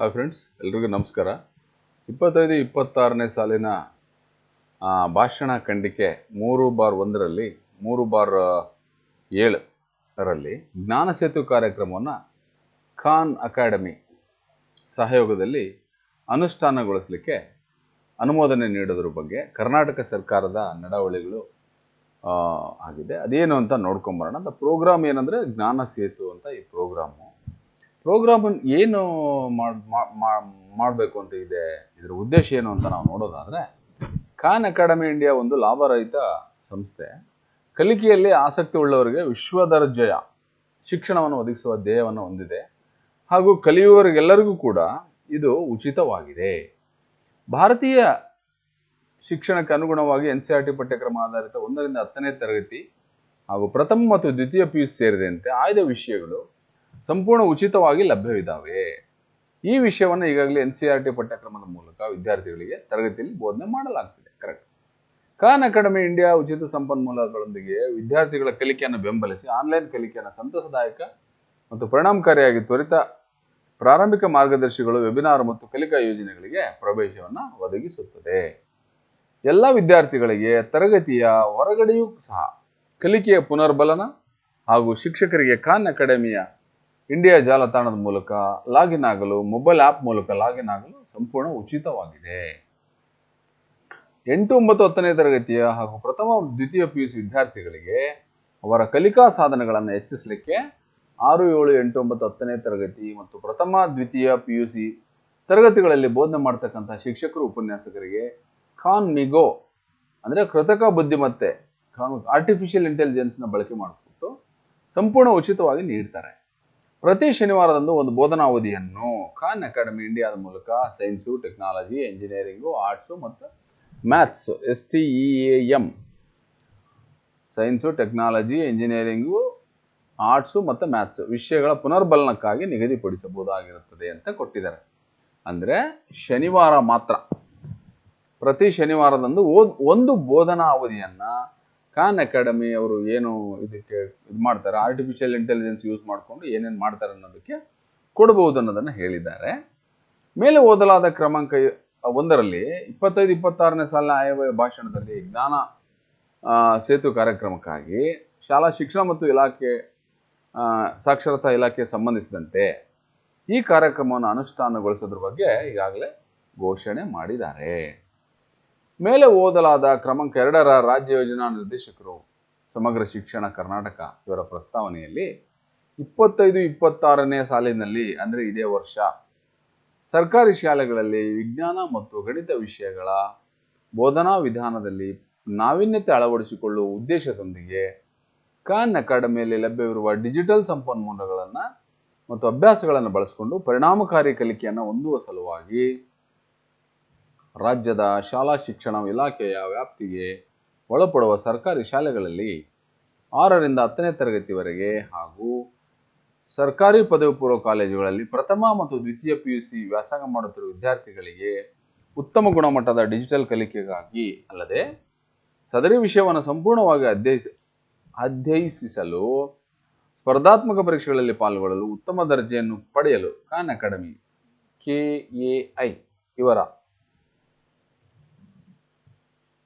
Hi friends ಎಲ್ರಿಗೂ ನಮಸ್ಕಾರ. ಇಪ್ಪತ್ತೈದು, ಇಪ್ಪತ್ತಾರನೇ ಸಾಲಿನ ಭಾಷಣ ಖಂಡಿಕೆ ಮೂರು ಬಾರ್ ಒಂದರಲ್ಲಿ, ಮೂರು ಬಾರ್ ಏಳರಲ್ಲಿ ಜ್ಞಾನ ಸೇತು ಕಾರ್ಯಕ್ರಮವನ್ನು ಖಾನ್ ಅಕಾಡೆಮಿ ಸಹಯೋಗದಲ್ಲಿ ಅನುಷ್ಠಾನಗೊಳಿಸಲಿಕ್ಕೆ ಅನುಮೋದನೆ ನೀಡೋದ್ರ ಬಗ್ಗೆ ಕರ್ನಾಟಕ ಸರ್ಕಾರದ ನಡವಳಿಗಳು ಆಗಿದೆ. ಅದೇನು ಅಂತ ನೋಡ್ಕೊಂಬರೋಣ. ಅಂತ ಪ್ರೋಗ್ರಾಮ್ ಏನಂದರೆ ಜ್ಞಾನ ಸೇತು ಅಂತ ಈ ಪ್ರೋಗ್ರಾಮು ಪ್ರೋಗ್ರಾಮ್ ಏನು ಮಾಡಬೇಕು ಅಂತ ಇದೆ, ಇದರ ಉದ್ದೇಶ ಏನು ಅಂತ ನಾವು ನೋಡೋದಾದರೆ, ಖಾನ್ ಅಕಾಡೆಮಿ ಇಂಡಿಯಾ ಒಂದು ಲಾಭರಹಿತ ಸಂಸ್ಥೆ. ಕಲಿಕೆಯಲ್ಲಿ ಆಸಕ್ತಿ ಉಳ್ಳವರಿಗೆ ವಿಶ್ವದರ್ಜೆಯ ಶಿಕ್ಷಣವನ್ನು ಒದಗಿಸುವ ಧ್ಯೇಯವನ್ನು ಹೊಂದಿದೆ. ಹಾಗೂ ಕಲಿಯುವವರಿಗೆಲ್ಲರಿಗೂ ಕೂಡ ಇದು ಉಚಿತವಾಗಿದೆ. ಭಾರತೀಯ ಶಿಕ್ಷಣಕ್ಕೆ ಅನುಗುಣವಾಗಿ ಎನ್ ಸಿ ಆರ್ ಟಿ ಪಠ್ಯಕ್ರಮ ಆಧಾರಿತ ಒಂದರಿಂದ ಹತ್ತನೇ ತರಗತಿ ಹಾಗೂ ಪ್ರಥಮ ಮತ್ತು ದ್ವಿತೀಯ ಪಿ ಯು ಸೇರಿದಂತೆ ಆಯ್ದ ವಿಷಯಗಳು ಸಂಪೂರ್ಣ ಉಚಿತವಾಗಿ ಲಭ್ಯವಿದ್ದಾವೆ ಈ ವಿಷಯವನ್ನು ಈಗಾಗಲೇ ಎನ್ ಸಿ ಆರ್ ಟಿ ಪಠ್ಯಕ್ರಮದ ಮೂಲಕ ವಿದ್ಯಾರ್ಥಿಗಳಿಗೆ ತರಗತಿಯಲ್ಲಿ ಬೋಧನೆ ಮಾಡಲಾಗ್ತಿದೆ. ಕರೆಕ್ಟ್ ಖಾನ್ ಅಕಾಡೆಮಿ ಇಂಡಿಯಾ ಉಚಿತ ಸಂಪನ್ಮೂಲಗಳೊಂದಿಗೆ ವಿದ್ಯಾರ್ಥಿಗಳ ಕಲಿಕೆಯನ್ನು ಬೆಂಬಲಿಸಿ ಆನ್ಲೈನ್ ಕಲಿಕೆಯನ್ನು ಸಂತಸದಾಯಕ ಮತ್ತು ಪರಿಣಾಮಕಾರಿಯಾಗಿ ತ್ವರಿತ ಪ್ರಾರಂಭಿಕ ಮಾರ್ಗದರ್ಶಿಗಳು ವೆಬಿನಾರ್ ಮತ್ತು ಕಲಿಕಾ ಯೋಜನೆಗಳಿಗೆ ಪ್ರವೇಶವನ್ನು ಒದಗಿಸುತ್ತದೆ. ಎಲ್ಲ ವಿದ್ಯಾರ್ಥಿಗಳಿಗೆ ತರಗತಿಯ ಹೊರಗಡೆಯೂ ಸಹ ಕಲಿಕೆಯ ಪುನರ್ಬಲನ ಹಾಗೂ ಶಿಕ್ಷಕರಿಗೆ ಖಾನ್ ಅಕಾಡೆಮಿಯ ಇಂಡಿಯಾ ಜಾಲತಾಣದ ಮೂಲಕ ಲಾಗಿನ್ ಆಗಲು, ಮೊಬೈಲ್ ಆ್ಯಪ್ ಮೂಲಕ ಲಾಗಿನ್ ಆಗಲು ಸಂಪೂರ್ಣ ಉಚಿತವಾಗಿದೆ. ಎಂಟು ಒಂಬತ್ತು ಹತ್ತನೇ ತರಗತಿಯ ಹಾಗೂ ಪ್ರಥಮ ದ್ವಿತೀಯ ಪಿ ಯು ಸಿ ವಿದ್ಯಾರ್ಥಿಗಳಿಗೆ ಅವರ ಕಲಿಕಾ ಸಾಧನಗಳನ್ನು ಹೆಚ್ಚಿಸಲಿಕ್ಕೆ ಆರು ಏಳು ಎಂಟು ಒಂಬತ್ತು ಹತ್ತನೇ ತರಗತಿ ಮತ್ತು ಪ್ರಥಮ, ದ್ವಿತೀಯ ಪಿ ಯು ಸಿ ತರಗತಿಗಳಲ್ಲಿ ಬೋಧನೆ ಮಾಡ್ತಕ್ಕಂಥ ಶಿಕ್ಷಕರು, ಉಪನ್ಯಾಸಕರಿಗೆ ಖಾನ್ ಮಿಗೋ ಅಂದರೆ ಕೃತಕ ಬುದ್ಧಿಮತ್ತೆ ಆರ್ಟಿಫಿಷಿಯಲ್ ಇಂಟೆಲಿಜೆನ್ಸ್ನ ಬಳಕೆ ಮಾಡಿಬಿಟ್ಟು ಸಂಪೂರ್ಣ ಉಚಿತವಾಗಿ ನೀಡ್ತಾರೆ. ಪ್ರತಿ ಶನಿವಾರದಂದು ಒಂದು ಬೋಧನಾ ಅವಧಿಯನ್ನು ಖಾನ್ ಅಕಾಡೆಮಿ ಇಂಡಿಯಾದ ಮೂಲಕ ಸೈನ್ಸು, ಟೆಕ್ನಾಲಜಿ, ಎಂಜಿನಿಯರಿಂಗು, ಆರ್ಟ್ಸು ಮತ್ತು maths, S T E A M science, technology, engineering, arts ಮತ್ತು ಮ್ಯಾಥ್ಸ್ ವಿಷಯಗಳ ಪುನರ್ಬಲನಕ್ಕಾಗಿ ನಿಗದಿಪಡಿಸಬಹುದಾಗಿರುತ್ತದೆ ಅಂತ ಕೊಟ್ಟಿದ್ದಾರೆ. ಅಂದರೆ ಶನಿವಾರ ಮಾತ್ರ. ಪ್ರತಿ ಶನಿವಾರದಂದು ಓದ್ ಒಂದು ಬೋಧನಾ ಅವಧಿಯನ್ನು ಖಾನ್ ಅಕಾಡೆಮಿ ಅವರು ಏನು ಇದಕ್ಕೆ ಇದು ಮಾಡ್ತಾರೆ ಆರ್ಟಿಫಿಷಿಯಲ್ ಇಂಟೆಲಿಜೆನ್ಸ್ ಯೂಸ್ ಮಾಡಿಕೊಂಡು ಏನೇನು ಮಾಡ್ತಾರೆ ಅನ್ನೋದಕ್ಕೆ ಕೊಡಬಹುದು ಅನ್ನೋದನ್ನು ಹೇಳಿದ್ದಾರೆ. ಮೇಲೆ ಓದಲಾದ ಕ್ರಮಾಂಕ ಒಂದರಲ್ಲಿ ಇಪ್ಪತ್ತೈದು, ಇಪ್ಪತ್ತಾರನೇ ಸಾಲಿನ ಆಯವ್ಯಯ ಭಾಷಣದಲ್ಲಿ ಜ್ಞಾನ ಸೇತು ಕಾರ್ಯಕ್ರಮಕ್ಕಾಗಿ ಶಾಲಾ ಶಿಕ್ಷಣ ಮತ್ತು ಇಲಾಖೆ ಸಾಕ್ಷರತಾ ಇಲಾಖೆ ಸಂಬಂಧಿಸಿದಂತೆ ಈ ಕಾರ್ಯಕ್ರಮವನ್ನು ಅನುಷ್ಠಾನಗೊಳಿಸೋದ್ರ ಬಗ್ಗೆ ಈಗಾಗಲೇ ಘೋಷಣೆ ಮಾಡಿದ್ದಾರೆ. ಮೇಲೆ ಓದಲಾದ ಕ್ರಮಾಂಕ ಎರಡರ ರಾಜ್ಯ ಯೋಜನಾ ನಿರ್ದೇಶಕರು ಸಮಗ್ರ ಶಿಕ್ಷಣ ಕರ್ನಾಟಕ ಇವರ ಪ್ರಸ್ತಾವನೆಯಲ್ಲಿ ಇಪ್ಪತ್ತೈದು, ಇಪ್ಪತ್ತಾರನೇ ಸಾಲಿನಲ್ಲಿ, ಅಂದರೆ ಇದೇ ವರ್ಷ, ಸರ್ಕಾರಿ ಶಾಲೆಗಳಲ್ಲಿ ವಿಜ್ಞಾನ ಮತ್ತು ಗಣಿತ ವಿಷಯಗಳ ಬೋಧನಾ ವಿಧಾನದಲ್ಲಿ ನಾವೀನ್ಯತೆ ಅಳವಡಿಸಿಕೊಳ್ಳುವ ಉದ್ದೇಶದೊಂದಿಗೆ ಖಾನ್ ಅಕಾಡೆಮಿಯಲ್ಲಿ ಲಭ್ಯವಿರುವ ಡಿಜಿಟಲ್ ಸಂಪನ್ಮೂಲಗಳನ್ನು ಮತ್ತು ಅಭ್ಯಾಸಗಳನ್ನು ಬಳಸಿಕೊಂಡು ಪರಿಣಾಮಕಾರಿ ಕಲಿಕೆಯನ್ನು ಹೊಂದುವ ಸಲುವಾಗಿ ರಾಜ್ಯದ ಶಾಲಾ ಶಿಕ್ಷಣ ಇಲಾಖೆಯ ವ್ಯಾಪ್ತಿಗೆ ಒಳಪಡುವ ಸರ್ಕಾರಿ ಶಾಲೆಗಳಲ್ಲಿ ಆರರಿಂದ ಹತ್ತನೇ ತರಗತಿವರೆಗೆ ಹಾಗೂ ಸರ್ಕಾರಿ ಪದವಿ ಪೂರ್ವ ಕಾಲೇಜುಗಳಲ್ಲಿ ಪ್ರಥಮ ಮತ್ತು ದ್ವಿತೀಯ ಪಿ ಯು ಸಿ ವ್ಯಾಸಂಗ ಮಾಡುತ್ತಿರುವ ವಿದ್ಯಾರ್ಥಿಗಳಿಗೆ ಉತ್ತಮ ಗುಣಮಟ್ಟದ ಡಿಜಿಟಲ್ ಕಲಿಕೆಗಾಗಿ ಅಲ್ಲದೆ ಸದರಿ ವಿಷಯವನ್ನು ಸಂಪೂರ್ಣವಾಗಿ ಅಧ್ಯಯಿಸ ಅಧ್ಯಯಿಸಲು ಸ್ಪರ್ಧಾತ್ಮಕ ಪರೀಕ್ಷೆಗಳಲ್ಲಿ ಪಾಲ್ಗೊಳ್ಳಲು ಉತ್ತಮ ದರ್ಜೆಯನ್ನು ಪಡೆಯಲು Khan Academy, K A I, ಇವರ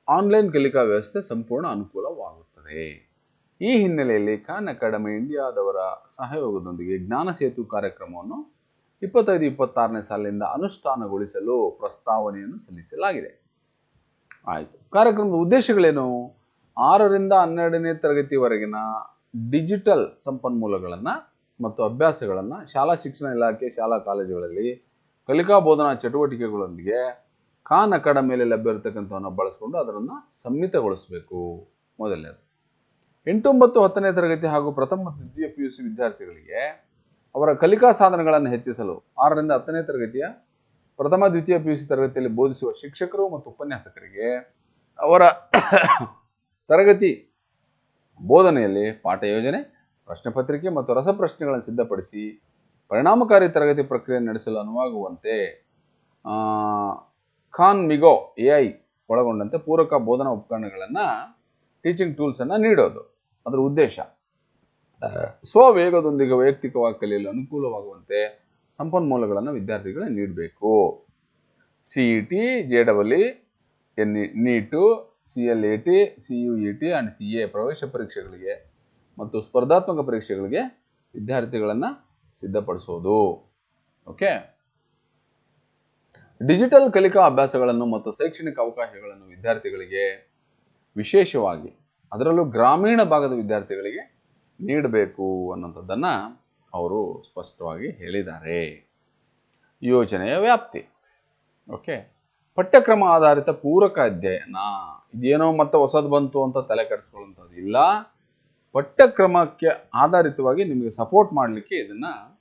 ಆನ್ಲೈನ್ ಕಲಿಕಾ ವ್ಯವಸ್ಥೆ ಸಂಪೂರ್ಣ ಅನುಕೂಲವಾಗುತ್ತದೆ. ಈ ಹಿನ್ನೆಲೆಯಲ್ಲಿ ಖಾನ್ ಅಕಾಡೆಮಿ ಇಂಡಿಯಾದವರ ಸಹಯೋಗದೊಂದಿಗೆ ಜ್ಞಾನ ಸೇತು ಕಾರ್ಯಕ್ರಮವನ್ನು ಇಪ್ಪತ್ತೈದು, ಇಪ್ಪತ್ತಾರನೇ ಸಾಲಿನಿಂದ ಅನುಷ್ಠಾನಗೊಳಿಸಲು ಪ್ರಸ್ತಾವನೆಯನ್ನು ಸಲ್ಲಿಸಲಾಗಿದೆ. ಆಯಿತು. ಕಾರ್ಯಕ್ರಮದ ಉದ್ದೇಶಗಳೇನು? ಆರರಿಂದ ಹನ್ನೆರಡನೇ ತರಗತಿವರೆಗಿನ ಡಿಜಿಟಲ್ ಸಂಪನ್ಮೂಲಗಳನ್ನು ಮತ್ತು ಅಭ್ಯಾಸಗಳನ್ನು ಶಾಲಾ ಶಿಕ್ಷಣ ಇಲಾಖೆ, ಶಾಲಾ ಕಾಲೇಜುಗಳಲ್ಲಿ ಕಲಿಕಾ ಬೋಧನಾ ಚಟುವಟಿಕೆಗಳೊಂದಿಗೆ ಖಾನ್ ಮೇಲೆ ಲಭ್ಯ ಇರತಕ್ಕಂಥವನ್ನು ಬಳಸಿಕೊಂಡು ಅದನ್ನು ಸಮ್ಮಿತಗೊಳಿಸಬೇಕು. ಮೊದಲನೇದು. ಎಂಟೊಂಬತ್ತು ಹತ್ತನೇ ತರಗತಿ ಹಾಗೂ ಪ್ರಥಮ ದ್ವಿತೀಯ ಪಿ ಯು ಸಿ ವಿದ್ಯಾರ್ಥಿಗಳಿಗೆ ಅವರ ಕಲಿಕಾ ಸಾಧನಗಳನ್ನು ಹೆಚ್ಚಿಸಲು ಆರರಿಂದ ಹತ್ತನೇ ತರಗತಿಯ ಪ್ರಥಮ, ದ್ವಿತೀಯ ಪಿ ಯು ಸಿ ತರಗತಿಯಲ್ಲಿ ಬೋಧಿಸುವ ಶಿಕ್ಷಕರು ಮತ್ತು ಉಪನ್ಯಾಸಕರಿಗೆ ಅವರ ತರಗತಿ ಬೋಧನೆಯಲ್ಲಿ ಪಾಠ ಯೋಜನೆ, ಪ್ರಶ್ನೆ ಪತ್ರಿಕೆ ಮತ್ತು ರಸಪ್ರಶ್ನೆಗಳನ್ನು ಸಿದ್ಧಪಡಿಸಿ ಪರಿಣಾಮಕಾರಿ ತರಗತಿ ಪ್ರಕ್ರಿಯೆ ನಡೆಸಲು ಅನುವಾಗುವಂತೆ ಖಾನ್ ಮಿಗೋ ಎ ಐ ಒಳಗೊಂಡಂತೆ ಪೂರಕ ಬೋಧನಾ ಉಪಕರಣಗಳನ್ನು ಟೀಚಿಂಗ್ ಟೂಲ್ಸನ್ನು ನೀಡೋದು. ಅದರ ಉದ್ದೇಶ. ಸ್ವವೇಗದೊಂದಿಗೆ ವೈಯಕ್ತಿಕವಾಗಿ ಕಲಿಯಲು ಅನುಕೂಲವಾಗುವಂತೆ ಸಂಪನ್ಮೂಲಗಳನ್ನು ವಿದ್ಯಾರ್ಥಿಗಳಿಗೆ ನೀಡಬೇಕು. C E T J double N E NEET C L A T C U E T and C A ಪ್ರವೇಶ ಪರೀಕ್ಷೆಗಳಿಗೆ ಮತ್ತು ಸ್ಪರ್ಧಾತ್ಮಕ ಪರೀಕ್ಷೆಗಳಿಗೆ ವಿದ್ಯಾರ್ಥಿಗಳನ್ನು ಸಿದ್ಧಪಡಿಸೋದು. ಓಕೆ ಡಿಜಿಟಲ್ ಕಲಿಕಾ ಅಭ್ಯಾಸಗಳನ್ನು ಮತ್ತು ಶೈಕ್ಷಣಿಕ ಅವಕಾಶಗಳನ್ನು ವಿದ್ಯಾರ್ಥಿಗಳಿಗೆ ವಿಶೇಷವಾಗಿ ಅದರಲ್ಲೂ ಗ್ರಾಮೀಣ ಭಾಗದ ವಿದ್ಯಾರ್ಥಿಗಳಿಗೆ ನೀಡಬೇಕು ಅನ್ನೋಂಥದ್ದನ್ನು ಅವರು ಸ್ಪಷ್ಟವಾಗಿ ಹೇಳಿದ್ದಾರೆ. ಯೋಜನೆಯ ವ್ಯಾಪ್ತಿ. ಓಕೆ ಪಠ್ಯಕ್ರಮ ಆಧಾರಿತ ಪೂರಕ ಅಧ್ಯಯನ. ಇದೇನೋ ಮತ್ತೆ ಹೊಸದು ಬಂತು ಅಂತ ತಲೆ ಕೆಡಿಸ್ಕೊಳ್ಳುವಂಥದ್ದು ಇಲ್ಲ. ಪಠ್ಯಕ್ರಮಕ್ಕೆ ಆಧಾರಿತವಾಗಿ ನಿಮಗೆ ಸಪೋರ್ಟ್ ಮಾಡಲಿಕ್ಕೆ ಇದನ್ನು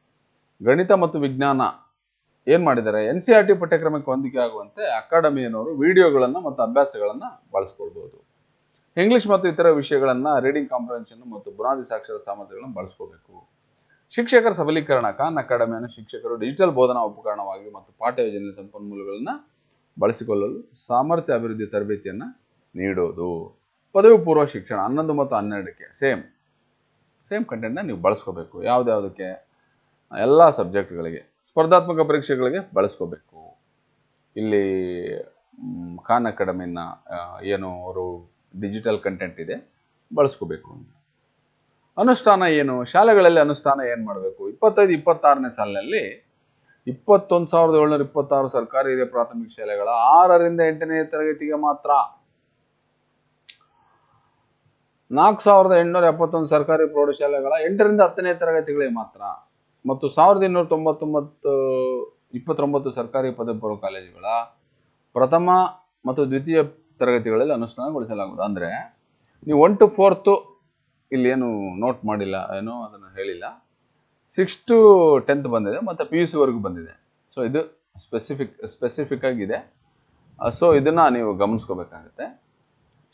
ಗಣಿತ ಮತ್ತು ವಿಜ್ಞಾನ ಏನು ಮಾಡಿದ್ದಾರೆ? ಎನ್ ಸಿ ಆರ್ ಟಿ ಪಠ್ಯಕ್ರಮಕ್ಕೆ ಹೊಂದಿಕೆ ಆಗುವಂತೆ ಅಕಾಡೆಮಿಯನವರು ವಿಡಿಯೋಗಳನ್ನು ಮತ್ತು ಅಭ್ಯಾಸಗಳನ್ನು ಬಳಸ್ಕೊಳ್ಬೋದು. ಇಂಗ್ಲಿಷ್ ಮತ್ತು ಇತರ ವಿಷಯಗಳನ್ನು ರೀಡಿಂಗ್ ಕಾಂಪ್ರಹೆನ್ಷನ್ ಮತ್ತು ಬುನಾದಿ ಸಾಕ್ಷರ ಸಾಮರ್ಥ್ಯಗಳನ್ನು ಬಳಸ್ಕೋಬೇಕು. ಶಿಕ್ಷಕರ ಸಬಲೀಕರಣ, ಖಾನ್ ಅಕಾಡೆಮಿಯನ್ನು ಶಿಕ್ಷಕರು ಡಿಜಿಟಲ್ ಬೋಧನಾ ಉಪಕರಣವಾಗಿ ಮತ್ತು ಪಾಠ ಯೋಜನೆ ಸಂಪನ್ಮೂಲಗಳನ್ನು ಬಳಸಿಕೊಳ್ಳಲು ಸಾಮರ್ಥ್ಯ ಅಭಿವೃದ್ಧಿ ತರಬೇತಿಯನ್ನು ನೀಡೋದು. ಪದವಿ ಪೂರ್ವ ಶಿಕ್ಷಣ ಹನ್ನೊಂದು ಮತ್ತು ಹನ್ನೆರಡಕ್ಕೆ ಸೇಮ್ ಸೇಮ್ ಕಂಟೆಂಟ್ನ ನೀವು ಬಳಸ್ಕೋಬೇಕು. ಯಾವುದ್ಯಾವುದಕ್ಕೆ ಎಲ್ಲ ಸಬ್ಜೆಕ್ಟ್ಗಳಿಗೆ, ಸ್ಪರ್ಧಾತ್ಮಕ ಪರೀಕ್ಷೆಗಳಿಗೆ ಬಳಸ್ಕೋಬೇಕು. ಇಲ್ಲಿ ಖಾನ್ ಅಕಾಡೆಮಿನ ಏನು ಅವರು ಡಿಜಿಟಲ್ ಕಂಟೆಂಟ್ ಇದೆ, ಬಳಸ್ಕೋಬೇಕು ಅಂತ. ಅನುಷ್ಠಾನ ಏನು? ಶಾಲೆಗಳಲ್ಲಿ ಅನುಷ್ಠಾನ ಏನು ಮಾಡಬೇಕು? ಇಪ್ಪತ್ತೈದು, ಇಪ್ಪತ್ತಾರನೇ ಸಾಲಿನಲ್ಲಿ ಇಪ್ಪತ್ತೊಂದು ಸಾವಿರದ ಏಳ್ನೂರ ಇಪ್ಪತ್ತಾರು ಸರ್ಕಾರಿ ಹಿರಿಯ ಪ್ರಾಥಮಿಕ ಶಾಲೆಗಳ, ಆರರಿಂದ ಎಂಟನೇ ತರಗತಿಗೆ ಮಾತ್ರ. ನಾಲ್ಕು ಸಾವಿರದ ಎಂಟುನೂರ ಎಪ್ಪತ್ತೊಂದು ಸರ್ಕಾರಿ ಪ್ರೌಢಶಾಲೆಗಳ, ಎಂಟರಿಂದ ಹತ್ತನೇ ತರಗತಿಗಳಿಗೆ ಮಾತ್ರ. ಮತ್ತು ಸಾವಿರದ ಇನ್ನೂರ ತೊಂಬತ್ತೊಂಬತ್ತು, ಇಪ್ಪತ್ತೊಂಬತ್ತು ಸರ್ಕಾರಿ ಪದವಿ ಪೂರ್ವ ಕಾಲೇಜುಗಳ ಪ್ರಥಮ ಮತ್ತು ದ್ವಿತೀಯ ತರಗತಿಗಳಲ್ಲಿ ಅನುಷ್ಠಾನಗೊಳಿಸಲಾಗುವುದು. ಅಂದರೆ ನೀವು ಒನ್ ಟು ಫೋರ್ತು ಇಲ್ಲಿ ಏನು ನೋಟ್ ಮಾಡಿಲ್ಲ, ಏನೋ ಅದನ್ನು ಹೇಳಿಲ್ಲ. ಸಿಕ್ಸ್ ಟು ಟೆಂತ್ ಬಂದಿದೆ, ಮತ್ತು ಪಿ ಯು ಸಿವರೆಗೂ ಬಂದಿದೆ. ಸೊ ಇದು ಸ್ಪೆಸಿಫಿಕ್ ಸ್ಪೆಸಿಫಿಕ್ ಆಗಿದೆ. ಸೊ ಇದನ್ನು ನೀವು ಗಮನಿಸ್ಕೋಬೇಕಾಗುತ್ತೆ.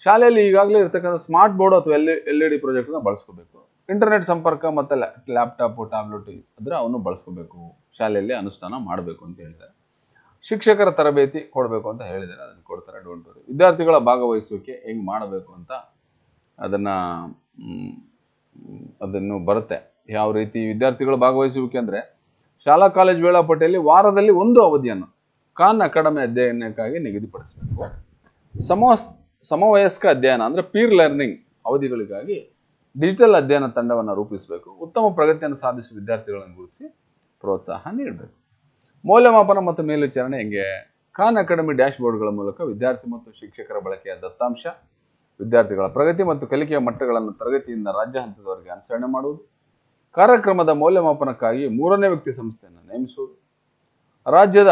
ಶಾಲೆಯಲ್ಲಿ ಈಗಾಗಲೇ ಇರ್ತಕ್ಕಂಥ ಸ್ಮಾರ್ಟ್ ಬೋರ್ಡ್ ಅಥವಾ ಎಲ್ ಎಲ್ ಇ ಡಿ ಪ್ರಾಜೆಕ್ಟನ್ನ ಬಳಸ್ಕೋಬೇಕು. ಇಂಟರ್ನೆಟ್ ಸಂಪರ್ಕ ಮತ್ತು ಲ್ಯಾಪ್ಟಾಪು ಟ್ಯಾಬ್ಲೆಟ್ ಅಂದರೆ ಅವನು ಬಳಸ್ಕೋಬೇಕು. ಶಾಲೆಯಲ್ಲಿ ಅನುಷ್ಠಾನ ಮಾಡಬೇಕು ಅಂತ ಹೇಳ್ತಾರೆ. ಶಿಕ್ಷಕರ ತರಬೇತಿ ಕೊಡಬೇಕು ಅಂತ ಹೇಳಿದ್ದಾರೆ. ಅದನ್ನು ಕೊಡ್ತಾರೆ. ಡೋಂಟ್ ವರಿ ವಿದ್ಯಾರ್ಥಿಗಳ ಭಾಗವಹಿಸುವಿಕೆ ಹೆಂಗೆ ಮಾಡಬೇಕು ಅಂತ ಅದನ್ನು ಅದನ್ನು ಬರುತ್ತೆ. ಯಾವ ರೀತಿ ವಿದ್ಯಾರ್ಥಿಗಳ ಭಾಗವಹಿಸುವಿಕೆ ಅಂದರೆ ಶಾಲಾ ಕಾಲೇಜು ವೇಳಾಪಟ್ಟಿಯಲ್ಲಿ ವಾರದಲ್ಲಿ ಒಂದು ಅವಧಿಯನ್ನು ಖಾನ್ ಅಕಾಡೆಮಿ ಅಧ್ಯಯನಕ್ಕಾಗಿ ನಿಗದಿಪಡಿಸಬೇಕು. ಸಮ ಸಮವಯಸ್ಕ ಅಧ್ಯಯನ ಅಂದರೆ ಪೀರ್ ಲರ್ನಿಂಗ್ ಅವಧಿಗಳಿಗಾಗಿ ಡಿಜಿಟಲ್ ಅಧ್ಯಯನ ತಂಡವನ್ನು ರೂಪಿಸಬೇಕು, ಉತ್ತಮ ಪ್ರಗತಿಯನ್ನು ಸಾಧಿಸುವ ವಿದ್ಯಾರ್ಥಿಗಳನ್ನು ಗುರುತಿಸಿ ಪ್ರೋತ್ಸಾಹ ನೀಡಬೇಕು. ಮೌಲ್ಯಮಾಪನ ಮತ್ತು ಮೇಲ್ವಿಚಾರಣೆ ಹೆಂಗೆ? ಖಾನ್ ಅಕಾಡೆಮಿ ಡ್ಯಾಶ್ ಬೋರ್ಡ್ಗಳ ಮೂಲಕ ವಿದ್ಯಾರ್ಥಿ ಮತ್ತು ಶಿಕ್ಷಕರ ಬಳಕೆಯ ದತ್ತಾಂಶ, ವಿದ್ಯಾರ್ಥಿಗಳ ಪ್ರಗತಿ ಮತ್ತು ಕಲಿಕೆಯ ಮಟ್ಟಗಳನ್ನು ತರಗತಿಯಿಂದ ರಾಜ್ಯ ಹಂತದವರೆಗೆ ಅನುಸರಣೆ ಮಾಡುವುದು, ಕಾರ್ಯಕ್ರಮದ ಮೌಲ್ಯಮಾಪನಕ್ಕಾಗಿ ಮೂರನೇ ವ್ಯಕ್ತಿ ಸಂಸ್ಥೆಯನ್ನು ನೇಮಿಸುವುದು, ರಾಜ್ಯದ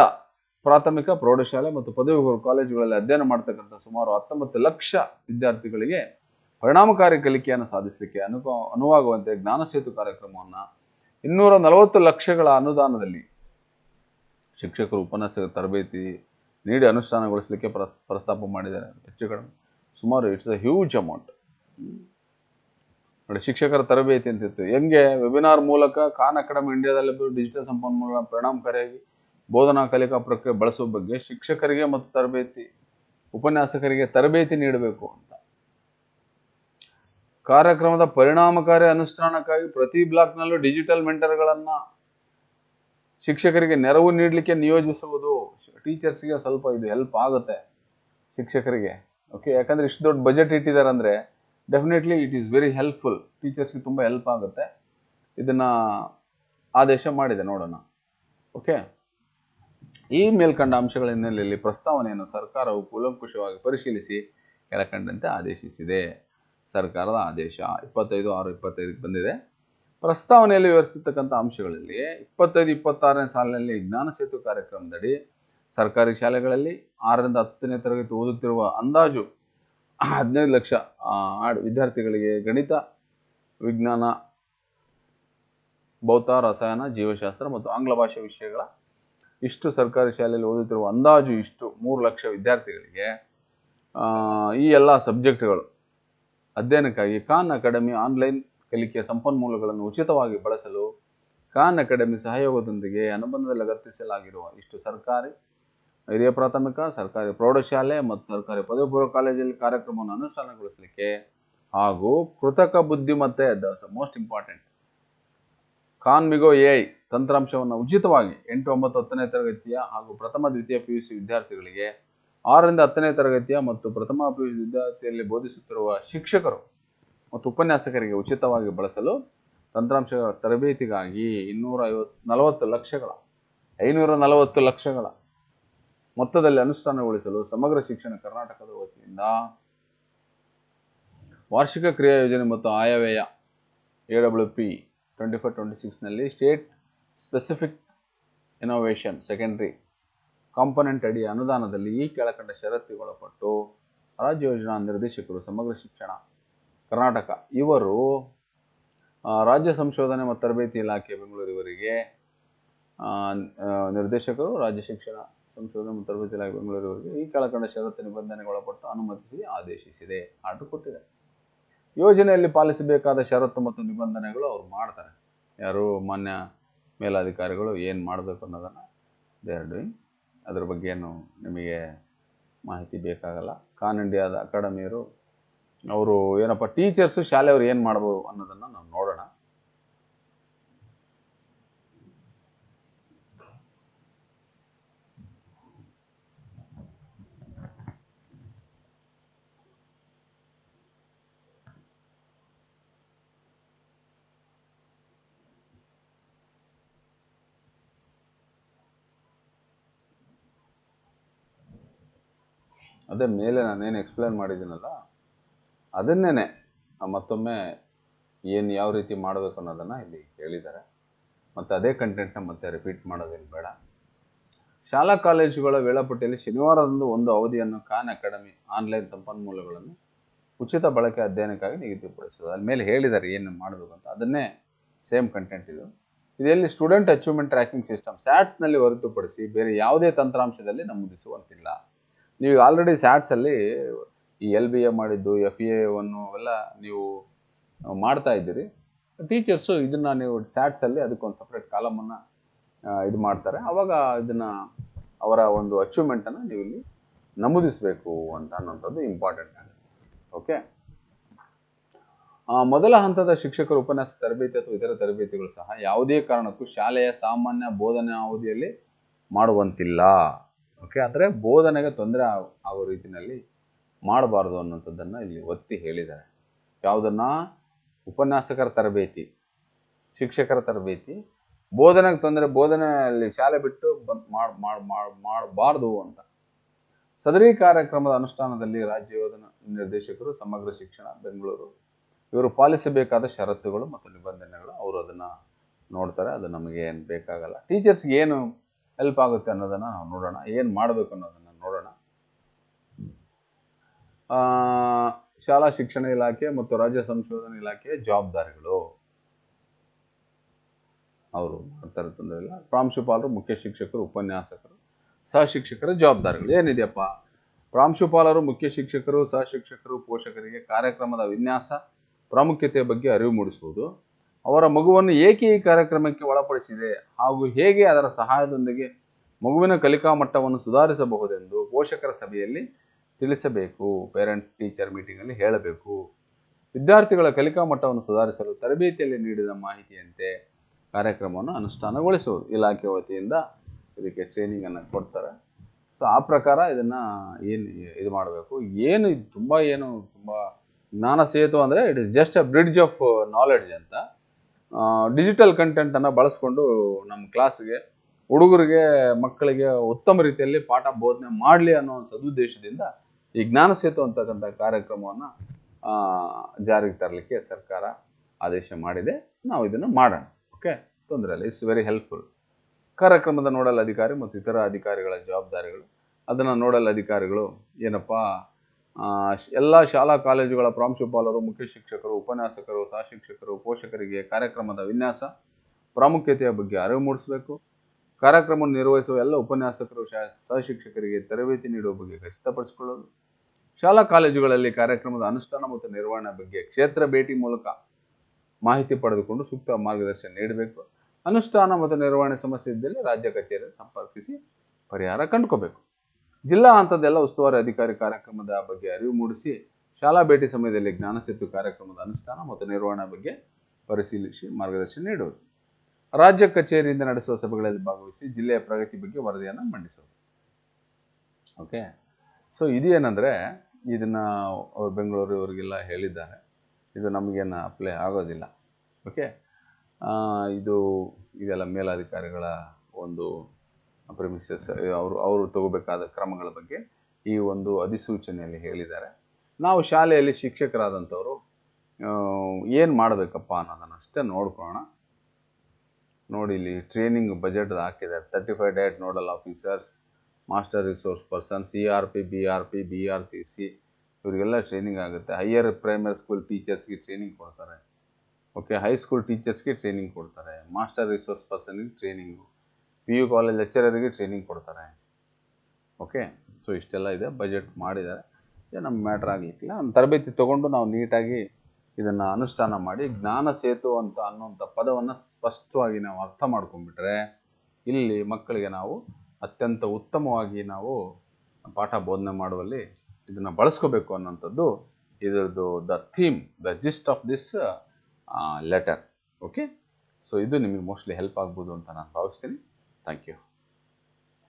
ಪ್ರಾಥಮಿಕ, ಪ್ರೌಢಶಾಲೆ ಮತ್ತು ಪದವಿ ಕಾಲೇಜುಗಳಲ್ಲಿ ಅಧ್ಯಯನ ಮಾಡ್ತಕ್ಕಂಥ ಸುಮಾರು ಹತ್ತೊಂಬತ್ತು ಲಕ್ಷ ವಿದ್ಯಾರ್ಥಿಗಳಿಗೆ ಪರಿಣಾಮಕಾರಿ ಕಲಿಕೆಯನ್ನು ಸಾಧಿಸಲಿಕ್ಕೆ ಅನುಕ, ಅನುವಾಗುವಂತೆ ಜ್ಞಾನ ಸೇತು ಕಾರ್ಯಕ್ರಮವನ್ನು ಇನ್ನೂರ ನಲವತ್ತು ಲಕ್ಷಗಳ ಅನುದಾನದಲ್ಲಿ ಶಿಕ್ಷಕರು ಉಪನ್ಯಾಸಕ ತರಬೇತಿ ನೀಡಿ ಅನುಷ್ಠಾನಗೊಳಿಸಲಿಕ್ಕೆ ಪ್ರ ಪ್ರಸ್ತಾಪ ಮಾಡಿದ್ದಾರೆ. ಹೆಚ್ಚು ಕಡಿಮೆ, ಸುಮಾರು ಇಟ್ಸ್ ಅ ಹ್ಯೂಜ್ ಅಮೌಂಟ್ ನೋಡಿ, ಶಿಕ್ಷಕರ ತರಬೇತಿ ಅಂತಿತ್ತು ಹೆಂಗೆ? ವೆಬಿನಾರ್ ಮೂಲಕ ಖಾನ್ ಅಕಾಡೆಮಿ ಇಂಡಿಯಾದಲ್ಲಿ ಡಿಜಿಟಲ್ ಸಂಪನ್ಮೂಲ ಪರಿಣಾಮಕಾರಿಯಾಗಿ ಬೋಧನಾ ಕಲಿಕಾ ಪ್ರಕ್ರಿಯೆ ಬಳಸುವ ಬಗ್ಗೆ ಶಿಕ್ಷಕರಿಗೆ ಮತ್ತು ತರಬೇತಿ, ಉಪನ್ಯಾಸಕರಿಗೆ ತರಬೇತಿ ನೀಡಬೇಕು ಅಂತ. ಕಾರ್ಯಕ್ರಮದ ಪರಿಣಾಮಕಾರಿ ಅನುಷ್ಠಾನಕ್ಕಾಗಿ ಪ್ರತಿ ಬ್ಲಾಕ್ನಲ್ಲೂ ಡಿಜಿಟಲ್ ಮೆಂಟರ್ಗಳನ್ನು ಶಿಕ್ಷಕರಿಗೆ ನೆರವು ನೀಡಲಿಕ್ಕೆ ನಿಯೋಜಿಸುವುದು ಟೀಚರ್ಸ್ಗೆ ಸ್ವಲ್ಪ ಇದು ಹೆಲ್ಪ್ ಆಗುತ್ತೆ ಶಿಕ್ಷಕರಿಗೆ. ಓಕೆ ಯಾಕಂದರೆ ಇಷ್ಟು ದೊಡ್ಡ ಬಜೆಟ್ ಇಟ್ಟಿದ್ದಾರೆ ಅಂದರೆ definitely it is very helpful ಟೀಚರ್ಸ್ಗೆ ತುಂಬ ಹೆಲ್ಪ್ ಆಗುತ್ತೆ. ಇದನ್ನು ಆದೇಶ ಮಾಡಿದೆ ನೋಡೋಣ. ಓಕೆ ಈ ಮೇಲ್ಕಂಡ ಅಂಶಗಳ ಹಿನ್ನೆಲೆಯಲ್ಲಿ ಪ್ರಸ್ತಾವನೆಯನ್ನು ಸರ್ಕಾರವು ಕೂಲಂಕುಷವಾಗಿ ಪರಿಶೀಲಿಸಿ ಕೆಳಕಂಡಂತೆ ಆದೇಶಿಸಿದೆ. ಸರ್ಕಾರದ ಆದೇಶ ಇಪ್ಪತ್ತೈದು ಆರು ಇಪ್ಪತ್ತೈದಕ್ಕೆ ಬಂದಿದೆ. ಪ್ರಸ್ತಾವನೆಯಲ್ಲಿ ವಿವರಿಸಿರ್ತಕ್ಕಂಥ ಅಂಶಗಳಲ್ಲಿ ಇಪ್ಪತ್ತೈದು ಇಪ್ಪತ್ತಾರನೇ ಸಾಲಿನಲ್ಲಿ ಜ್ಞಾನ ಸೇತು ಕಾರ್ಯಕ್ರಮದಡಿ ಸರ್ಕಾರಿ ಶಾಲೆಗಳಲ್ಲಿ ಆರರಿಂದ ಹತ್ತನೇ ತರಗತಿ ಓದುತ್ತಿರುವ ಅಂದಾಜು ಹದಿನೈದು ಲಕ್ಷ ವಿದ್ಯಾರ್ಥಿಗಳಿಗೆ ಗಣಿತ, ವಿಜ್ಞಾನ, ಭೌತ, ರಸಾಯನ, ಜೀವಶಾಸ್ತ್ರ ಮತ್ತು ಆಂಗ್ಲ ಭಾಷೆ ವಿಷಯಗಳ ಇಷ್ಟು ಸರ್ಕಾರಿ ಶಾಲೆಯಲ್ಲಿ ಓದುತ್ತಿರುವ ಅಂದಾಜು ಇಷ್ಟು ಮೂರು ಲಕ್ಷ ವಿದ್ಯಾರ್ಥಿಗಳಿಗೆ ಈ ಎಲ್ಲ ಸಬ್ಜೆಕ್ಟ್ಗಳು ಅಧ್ಯಯನಕ್ಕಾಗಿ ಖಾನ್ ಅಕಾಡೆಮಿ ಆನ್ಲೈನ್ ಕಲಿಕೆಯ ಸಂಪನ್ಮೂಲಗಳನ್ನು ಉಚಿತವಾಗಿ ಬಳಸಲು ಖಾನ್ ಅಕಾಡೆಮಿ ಸಹಯೋಗದೊಂದಿಗೆ ಅನುಬಂಧದಲ್ಲಿ ಲಗತ್ತಿಸಲಾಗಿರುವ ಇಷ್ಟು ಸರ್ಕಾರಿ ಹಿರಿಯ ಪ್ರಾಥಮಿಕ, ಸರ್ಕಾರಿ ಪ್ರೌಢಶಾಲೆ ಮತ್ತು ಸರ್ಕಾರಿ ಪದವಿ ಪೂರ್ವ ಕಾಲೇಜಲ್ಲಿ ಕಾರ್ಯಕ್ರಮವನ್ನು ಅನುಷ್ಠಾನಗೊಳಿಸಲಿಕ್ಕೆ ಹಾಗೂ ಕೃತಕ ಬುದ್ಧಿಮತ್ತೆ the most important Khanmigo A I ತಂತ್ರಾಂಶವನ್ನು ಉಚಿತವಾಗಿ ಎಂಟು ಒಂಬತ್ತು ಹತ್ತನೇ ತರಗತಿಯ ಹಾಗೂ ಪ್ರಥಮ, ದ್ವಿತೀಯ ಪಿ ಯು ಸಿ ವಿದ್ಯಾರ್ಥಿಗಳಿಗೆ ಆರರಿಂದ ಹತ್ತನೇ ತರಗತಿಯ ಮತ್ತು ಪ್ರಥಮ ಪಿ ವಿದ್ಯಾರ್ಥಿಯಲ್ಲಿ ಬೋಧಿಸುತ್ತಿರುವ ಶಿಕ್ಷಕರು ಮತ್ತು ಉಪನ್ಯಾಸಕರಿಗೆ ಉಚಿತವಾಗಿ ಬಳಸಲು ತಂತ್ರಾಂಶ ತರಬೇತಿಗಾಗಿ ಇನ್ನೂರ ಐವತ್ತು ನಲವತ್ತು ಲಕ್ಷಗಳ, ಐನೂರ ನಲವತ್ತು ಲಕ್ಷಗಳ ಮೊತ್ತದಲ್ಲಿ ಅನುಷ್ಠಾನಗೊಳಿಸಲು ಸಮಗ್ರ ಶಿಕ್ಷಣ ಕರ್ನಾಟಕದ ವತಿಯಿಂದ ವಾರ್ಷಿಕ ಕ್ರಿಯಾ ಯೋಜನೆ ಮತ್ತು ಆಯವ್ಯಯ A W P twenty four twenty ಸಿಕ್ಸ್ನಲ್ಲಿ state specific innovation secondary component ಅಡಿ ಅನುದಾನದಲ್ಲಿ ಈ ಕೆಳಕಂಡ ಷರತ್ತಿಗೊಳಪಟ್ಟು ರಾಜ್ಯ ಯೋಜನಾ ನಿರ್ದೇಶಕರು ಸಮಗ್ರ ಶಿಕ್ಷಣ ಕರ್ನಾಟಕ ಇವರು ರಾಜ್ಯ ಸಂಶೋಧನೆ ಮತ್ತು ತರಬೇತಿ ಇಲಾಖೆ ಬೆಂಗಳೂರು ಇವರಿಗೆ ಆ, ಆ, ನಿರ್ದೇಶಕರು ರಾಜ್ಯ ಶಿಕ್ಷಣ ಸಂಶೋಧನೆ ಮತ್ತು ತರಬೇತಿ ಇಲಾಖೆ ಬೆಂಗಳೂರು ಇವರಿಗೆ ಈ ಕೆಳಕಂಡ ಷರತ್ತು ನಿಬಂಧನೆಗೊಳಪಟ್ಟು ಅನುಮತಿಸಿ ಆದೇಶಿಸಿದೆ ಆರ್ಡರ್ ಕೊಟ್ಟಿದೆ. ಯೋಜನೆಯಲ್ಲಿ ಪಾಲಿಸಬೇಕಾದ ಷರತ್ತು ಮತ್ತು ನಿಬಂಧನೆಗಳು ಅವ್ರು ಮಾಡ್ತಾರೆ. ಯಾರು ಮಾನ್ಯ ಮೇಲಾಧಿಕಾರಿಗಳು ಏನು ಮಾಡಬೇಕು ಅನ್ನೋದನ್ನು ದೇ ಆರ್ ಡೂಯಿಂಗ್ ಅದ್ರ ಬಗ್ಗೆ ಏನು ನಿಮಗೆ ಮಾಹಿತಿ ಬೇಕಾಗಲ್ಲ. ಖಾನ್ ಇಂಡಿಯಾದ ಅಕಾಡೆಮಿಯರು, ಅವರು ಏನಪ್ಪ, ಟೀಚರ್ಸು ಶಾಲೆಯವರು ಏನು ಮಾಡ್ಬೋದು ಅನ್ನೋದನ್ನು ನಾವು ನೋಡೋಣ. ಅದೇ ಮೇಲೆ ನಾನೇನು ಎಕ್ಸ್ಪ್ಲೇನ್ ಮಾಡಿದ್ದೀನಲ್ಲ ಅದನ್ನೇ ಮತ್ತೊಮ್ಮೆ ಏನು ಯಾವ ರೀತಿ ಮಾಡಬೇಕು ಅನ್ನೋದನ್ನು ಇಲ್ಲಿ ಹೇಳಿದ್ದಾರೆ. ಮತ್ತು ಅದೇ ಕಂಟೆಂಟ್ನ ಮತ್ತೆ ರಿಪೀಟ್ ಮಾಡೋದೇನು ಬೇಡ. ಶಾಲಾ ಕಾಲೇಜುಗಳ ವೇಳಾಪಟ್ಟಿಯಲ್ಲಿ ಶನಿವಾರದಂದು ಒಂದು ಅವಧಿಯನ್ನು ಖಾನ್ ಅಕಾಡೆಮಿ ಆನ್ಲೈನ್ ಸಂಪನ್ಮೂಲಗಳನ್ನು ಉಚಿತ ಬಳಕೆ ಅಧ್ಯಯನಕ್ಕಾಗಿ ನಿಗದಿಪಡಿಸುವುದು ಅದ್ರ ಮೇಲೆ ಹೇಳಿದ್ದಾರೆ ಏನು ಮಾಡಬೇಕು ಅಂತ. ಅದನ್ನೇ ಸೇಮ್ ಕಂಟೆಂಟ್ ಇದು. ಇದರಲ್ಲಿ ಸ್ಟೂಡೆಂಟ್ ಅಚೀವ್ಮೆಂಟ್ ಟ್ರ್ಯಾಕಿಂಗ್ ಸಿಸ್ಟಮ್ ಸ್ಯಾಟ್ಸ್ನಲ್ಲಿ ಹೊರತುಪಡಿಸಿ ಬೇರೆ ಯಾವುದೇ ತಂತ್ರಾಂಶದಲ್ಲಿ ನಮೂದಿಸುವಂತಿಲ್ಲ. ನೀವು ಆಲ್ರೆಡಿ ಸ್ಯಾಟ್ಸಲ್ಲಿ ಈ ಎಲ್ ಬಿ ಎ ಮಾಡಿದ್ದು ಎಫ್ ಎ ಒನ್ನು ಎಲ್ಲ ನೀವು ಮಾಡ್ತಾ ಇದ್ದೀರಿ. ಟೀಚರ್ಸು ಇದನ್ನು ನೀವು ಸ್ಯಾಟ್ಸಲ್ಲಿ ಅದಕ್ಕೊಂದು ಸಪ್ರೇಟ್ ಕಾಲಮನ್ನು ಇದು ಮಾಡ್ತಾರೆ. ಆವಾಗ ಇದನ್ನು ಅವರ ಒಂದು ಅಚೀವ್ಮೆಂಟನ್ನು ನೀವು ಇಲ್ಲಿ ನಮೂದಿಸಬೇಕು ಅಂತ ಅನ್ನೋಂಥದ್ದು ಇಂಪಾರ್ಟೆಂಟ್ ಆಗುತ್ತೆ ಓಕೆ ಮೊದಲ ಹಂತದ ಶಿಕ್ಷಕರು, ಉಪನ್ಯಾಸ ತರಬೇತಿ ಅಥವಾ ಇತರ ತರಬೇತಿಗಳು ಸಹ ಯಾವುದೇ ಕಾರಣಕ್ಕೂ ಶಾಲೆಯ ಸಾಮಾನ್ಯ ಬೋಧನಾ ಅವಧಿಯಲ್ಲಿ ಮಾಡುವಂತಿಲ್ಲ. ಓಕೆ ಅಂದರೆ ಬೋಧನೆಗೆ ತೊಂದರೆ ಆಗ- ರೀತಿಯಲ್ಲಿ ಮಾಡಬಾರ್ದು ಅನ್ನೋಂಥದ್ದನ್ನು ಇಲ್ಲಿ ಒತ್ತಿ ಹೇಳಿದ್ದಾರೆ. ಯಾವುದನ್ನು? ಉಪನ್ಯಾಸಕರ ತರಬೇತಿ, ಶಿಕ್ಷಕರ ತರಬೇತಿ. ಬೋಧನೆಗೆ ತೊಂದರೆ, ಬೋಧನೆಯಲ್ಲಿ ಶಾಲೆ ಬಿಟ್ಟು ಬಂದ್ ಮಾಡಿ, ಮಾಡ್, ಮಾಡ್- ಮಾಡಬಾರ್ದು ಅಂತ. ಸದರಿ ಕಾರ್ಯಕ್ರಮದ ಅನುಷ್ಠಾನದಲ್ಲಿ ರಾಜ್ಯ ಯೋಧನ ನಿರ್ದೇಶಕರು, ಸಮಗ್ರ ಶಿಕ್ಷಣ, ಬೆಂಗಳೂರು. ಇವರು ಪಾಲಿಸಬೇಕಾದ ಷರತ್ತುಗಳು ಮತ್ತು ನಿಬಂಧನೆಗಳು, ಅವರು ಅದನ್ನು ನೋಡ್ತಾರೆ. ಅದು ನಮಗೆ ಏನು ಬೇಕಾಗಲ್ಲ. ಟೀಚರ್ಸ್ಗೆ ಏನು ಹೆಲ್ಪ್ ಆಗುತ್ತೆ ಅನ್ನೋದನ್ನು ನಾವು ನೋಡೋಣ. ಏನು ಮಾಡಬೇಕು ಅನ್ನೋದನ್ನು ನೋಡೋಣ. ಶಾಲಾ ಶಿಕ್ಷಣ ಇಲಾಖೆ ಮತ್ತು ರಾಜ್ಯ ಸಂಶೋಧನಾ ಇಲಾಖೆಯ ಜವಾಬ್ದಾರಿಗಳು. ಅವರು ಮಾಡ್ತಾರೆ ತೊಂದರೆ ಇಲ್ಲ. ಪ್ರಾಂಶುಪಾಲರು, ಮುಖ್ಯ ಶಿಕ್ಷಕರು, ಉಪನ್ಯಾಸಕರು ಸಹ ಶಿಕ್ಷಕರ ಜವಾಬ್ದಾರಿಗಳು. ಏನಿದೆಯಪ್ಪ? ಪ್ರಾಂಶುಪಾಲರು, ಮುಖ್ಯ ಶಿಕ್ಷಕರು ಸಹ ಶಿಕ್ಷಕರು ಪೋಷಕರಿಗೆ ಕಾರ್ಯಕ್ರಮದ ವಿನ್ಯಾಸ, ಪ್ರಾಮುಖ್ಯತೆಯ ಬಗ್ಗೆ ಅರಿವು ಮೂಡಿಸುವುದು. ಅವರ ಮಗುವನ್ನು ಏಕೆ ಈ ಕಾರ್ಯಕ್ರಮಕ್ಕೆ ಒಳಪಡಿಸಿದೆ ಹಾಗೂ ಹೇಗೆ ಅದರ ಸಹಾಯದೊಂದಿಗೆ ಮಗುವಿನ ಕಲಿಕಾ ಮಟ್ಟವನ್ನು ಸುಧಾರಿಸಬಹುದೆಂದು ಪೋಷಕರ ಸಭೆಯಲ್ಲಿ ತಿಳಿಸಬೇಕು ಪೇರೆಂಟ್ ಟೀಚರ್ ಮೀಟಿಂಗಲ್ಲಿ ಹೇಳಬೇಕು. ವಿದ್ಯಾರ್ಥಿಗಳ ಕಲಿಕಾ ಮಟ್ಟವನ್ನು ಸುಧಾರಿಸಲು ತರಬೇತಿಯಲ್ಲಿ ನೀಡಿದ ಮಾಹಿತಿಯಂತೆ ಕಾರ್ಯಕ್ರಮವನ್ನು ಅನುಷ್ಠಾನಗೊಳಿಸುವುದು ಇಲಾಖೆ ವತಿಯಿಂದ ಇದಕ್ಕೆ ಟ್ರೈನಿಂಗನ್ನು ಕೊಡ್ತಾರೆ. ಸೊ ಆ ಪ್ರಕಾರ ಇದನ್ನು ಏನು ಇದು ಮಾಡಬೇಕು? ಏನು ತುಂಬ ಏನು ತುಂಬ ಜ್ಞಾನ ಸೇತು ಅಂದರೆ it is just a bridge of knowledge ಅಂತ. ಡಿಜಿಟಲ್ ಕಂಟೆಂಟನ್ನು ಬಳಸ್ಕೊಂಡು ನಮ್ಮ ಕ್ಲಾಸ್ಗೆ ಹುಡುಗರಿಗೆ, ಮಕ್ಕಳಿಗೆ ಉತ್ತಮ ರೀತಿಯಲ್ಲಿ ಪಾಠ ಬೋಧನೆ ಮಾಡಲಿ ಅನ್ನೋ ಒಂದು ಸದುದ್ದೇಶದಿಂದ ಈ ಜ್ಞಾನ ಸೇತು ಅಂತಕ್ಕಂಥ ಕಾರ್ಯಕ್ರಮವನ್ನು ಜಾರಿಗೆ ತರಲಿಕ್ಕೆ ಸರ್ಕಾರ ಆದೇಶ ಮಾಡಿದೆ. ನಾವು ಇದನ್ನು ಮಾಡೋಣ. ಓಕೆ ತೊಂದರೆ ಇಲ್ಲ. ಇಟ್ಸ್ ವೆರಿ ಹೆಲ್ಪ್ಫುಲ್ ಕಾರ್ಯಕ್ರಮದ ನೋಡಲ್ ಅಧಿಕಾರಿ ಮತ್ತು ಇತರ ಅಧಿಕಾರಿಗಳ ಜವಾಬ್ದಾರಿಗಳು. ಅದನ್ನು ನೋಡಲ್ ಅಧಿಕಾರಿಗಳು ಏನಪ್ಪ ಎಲ್ಲ ಶಾಲಾ ಕಾಲೇಜುಗಳ ಪ್ರಾಂಶುಪಾಲರು, ಮುಖ್ಯ ಶಿಕ್ಷಕರು, ಉಪನ್ಯಾಸಕರು, ಸಹ ಶಿಕ್ಷಕರು, ಪೋಷಕರಿಗೆ ಕಾರ್ಯಕ್ರಮದ ವಿನ್ಯಾಸ, ಪ್ರಾಮುಖ್ಯತೆಯ ಬಗ್ಗೆ ಅರಿವು ಮೂಡಿಸಬೇಕು. ಕಾರ್ಯಕ್ರಮವನ್ನು ನಿರ್ವಹಿಸುವ ಎಲ್ಲ ಉಪನ್ಯಾಸಕರು ಸಹ ಶಿಕ್ಷಕರಿಗೆ ತರಬೇತಿ ನೀಡುವ ಬಗ್ಗೆ ಖಚಿತಪಡಿಸಿಕೊಳ್ಳೋದು. ಶಾಲಾ ಕಾಲೇಜುಗಳಲ್ಲಿ ಕಾರ್ಯಕ್ರಮದ ಅನುಷ್ಠಾನ ಮತ್ತು ನಿರ್ವಹಣೆ ಬಗ್ಗೆ ಕ್ಷೇತ್ರ ಭೇಟಿ ಮೂಲಕ ಮಾಹಿತಿ ಪಡೆದುಕೊಂಡು ಸೂಕ್ತ ಮಾರ್ಗದರ್ಶನ ನೀಡಬೇಕು. ಅನುಷ್ಠಾನ ಮತ್ತು ನಿರ್ವಹಣೆ ಸಮಸ್ಯೆ ಇದ್ದಲ್ಲಿ ರಾಜ್ಯ ಕಚೇರಿ ಸಂಪರ್ಕಿಸಿ ಪರಿಹಾರ ಕಂಡುಕೋಬೇಕು. ಜಿಲ್ಲಾ ಹಂತದೆಲ್ಲ ಉಸ್ತುವಾರಿ ಅಧಿಕಾರಿ ಕಾರ್ಯಕ್ರಮದ ಬಗ್ಗೆ ಅರಿವು ಮೂಡಿಸಿ, ಶಾಲಾ ಭೇಟಿ ಸಮಯದಲ್ಲಿ ಜ್ಞಾನ ಸೇತು ಕಾರ್ಯಕ್ರಮದ ಅನುಷ್ಠಾನ ಮತ್ತು ನಿರ್ವಹಣೆ ಬಗ್ಗೆ ಪರಿಶೀಲಿಸಿ ಮಾರ್ಗದರ್ಶನ ನೀಡುವುದು. ರಾಜ್ಯ ಕಚೇರಿಯಿಂದ ನಡೆಸುವ ಸಭೆಗಳಲ್ಲಿ ಭಾಗವಹಿಸಿ ಜಿಲ್ಲೆಯ ಪ್ರಗತಿ ಬಗ್ಗೆ ವರದಿಯನ್ನು ಮಂಡಿಸೋದು ಓಕೆ ಸೊ ಇದೇನೆಂದರೆ ಇದನ್ನು ಅವ್ರು ಬೆಂಗಳೂರಿವರಿಗೆಲ್ಲ ಹೇಳಿದ್ದಾರೆ. ಇದು ನಮಗೇನು ಅಪ್ಲೈ ಆಗೋದಿಲ್ಲ. ಓಕೆ ಇದು ಇದೆಲ್ಲ ಮೇಲಾಧಿಕಾರಿಗಳ ಒಂದು ಪ್ರಿಮಿಸಸ್ ಅವರು ಅವರು ತಗೋಬೇಕಾದ ಕ್ರಮಗಳ ಬಗ್ಗೆ ಈ ಒಂದು ಅಧಿಸೂಚನೆಯಲ್ಲಿ ಹೇಳಿದ್ದಾರೆ. ನಾವು ಶಾಲೆಯಲ್ಲಿ ಶಿಕ್ಷಕರಾದಂಥವರು ಏನು ಮಾಡಬೇಕಪ್ಪ ಅನ್ನೋದನ್ನು ಅಷ್ಟೇ ನೋಡ್ಕೊಳ್ಳೋಣ. ನೋಡಿ, ಇಲ್ಲಿ ಟ್ರೈನಿಂಗ್ ಬಜೆಟ್ ಹಾಕಿದ್ದಾರೆ. Thirty five date nodal officers master resource person C R P B R P B R C C ಇವರಿಗೆಲ್ಲ ಟ್ರೈನಿಂಗ್ ಆಗುತ್ತೆ. ಹೈಯರ್ ಪ್ರೈಮರಿ ಸ್ಕೂಲ್ ಟೀಚರ್ಸ್ಗೆ ಟ್ರೈನಿಂಗ್ ಕೊಡ್ತಾರೆ. ಓಕೆ ಹೈಸ್ಕೂಲ್ ಟೀಚರ್ಸ್ಗೆ ಟ್ರೈನಿಂಗ್ ಕೊಡ್ತಾರೆ. ಮಾಸ್ಟರ್ ರಿಸೋರ್ಸ್ ಪರ್ಸನ್ಗೆ ಟ್ರೈನಿಂಗು ಪಿ ಯು ಕಾಲೇಜ್ ಲೆಕ್ಚರರಿಗೆ training ಕೊಡ್ತಾರೆ. Okay so ಇಷ್ಟೆಲ್ಲ ಇದೆ. ಬಜೆಟ್ ಮಾಡಿದ್ದಾರೆ. ಇದು ನಮ್ಮ ಮ್ಯಾಟ್ರ್ ಆಗಲಿಕ್ಕಿಲ್ಲ. ತರಬೇತಿ ತೊಗೊಂಡು ನಾವು ನೀಟಾಗಿ ಇದನ್ನು ಅನುಷ್ಠಾನ ಮಾಡಿ, ಜ್ಞಾನ ಸೇತು ಅಂತ ಅನ್ನುವಂಥ ಪದವನ್ನು ಸ್ಪಷ್ಟವಾಗಿ ನಾವು ಅರ್ಥ ಮಾಡ್ಕೊಂಡ್ಬಿಟ್ರೆ, ಇಲ್ಲಿ ಮಕ್ಕಳಿಗೆ ನಾವು ಅತ್ಯಂತ ಉತ್ತಮವಾಗಿ ನಾವು ಪಾಠ ಬೋಧನೆ ಮಾಡುವಲ್ಲಿ ಇದನ್ನು ಬಳಸ್ಕೋಬೇಕು ಅನ್ನೋಂಥದ್ದು ಇದರದ್ದು the theme, the gist of this letter. Okay so ಇದು ನಿಮಗೆ ಮೋಸ್ಟ್ಲಿ ಹೆಲ್ಪ್ ಆಗ್ಬೋದು ಅಂತ ನಾನು ಭಾವಿಸ್ತೀನಿ. Thank you